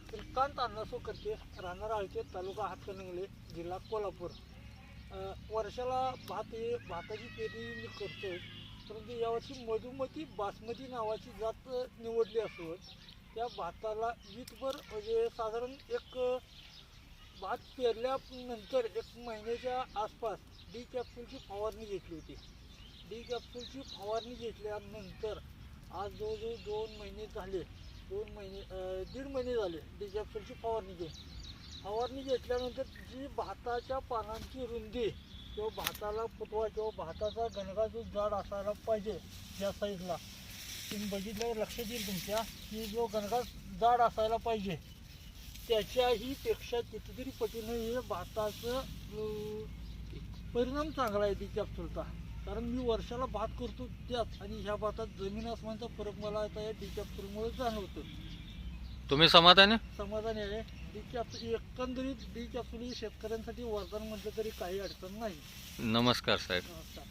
श्रीकांत अण्णासो करते राहणार आळचे तालुका हातकणंगले जिल्हा कोल्हापूर. वर्षाला भात हे भाताची पेरणी मी करतो परंतु यावर्षी मधुमती बासमती नावाची जात निवडली असून त्या भाताला वीजभर म्हणजे साधारण एक भात पेरल्यानंतर एक महिन्याच्या आसपास डी कॅप्सूलची फवारणी घेतली होती. डी कॅप्सूलची फवारणी घेतल्यानंतर आज जवळजवळ दोन महिने झाले. दोन महिने अं, दीड महिने झाले डी फवारणी घेऊन. फवारणी घेतल्यानंतर जी भाताच्या पानांची रुंदी किंवा भाताला फुटवा किंवा भाताचा गणगा जो जाड असायला पाहिजे या साईजला तुम्ही बघितल्यावर लक्षात येईल तुमच्या की जो गणगा जाड असायला पाहिजे त्याच्याही पेक्षा कितीतरी पटीनं हे भाताचं अं, परिणाम चांगला आहे ती कारण मी वर्षाला भात करतो त्यात आणि ह्या भातात जमीन आसमानचा फरक मला आता या डी कॅप्सूलमुळे जाणवतो. तुम्ही समाधानी? समाधानी आहे. डी कॅप्सूल एकंदरीत डी कॅप्सूल ही शेतकऱ्यांसाठी वरदान म्हटलं तरी काही अडचण नाही. नमस्कार साहेब. अं,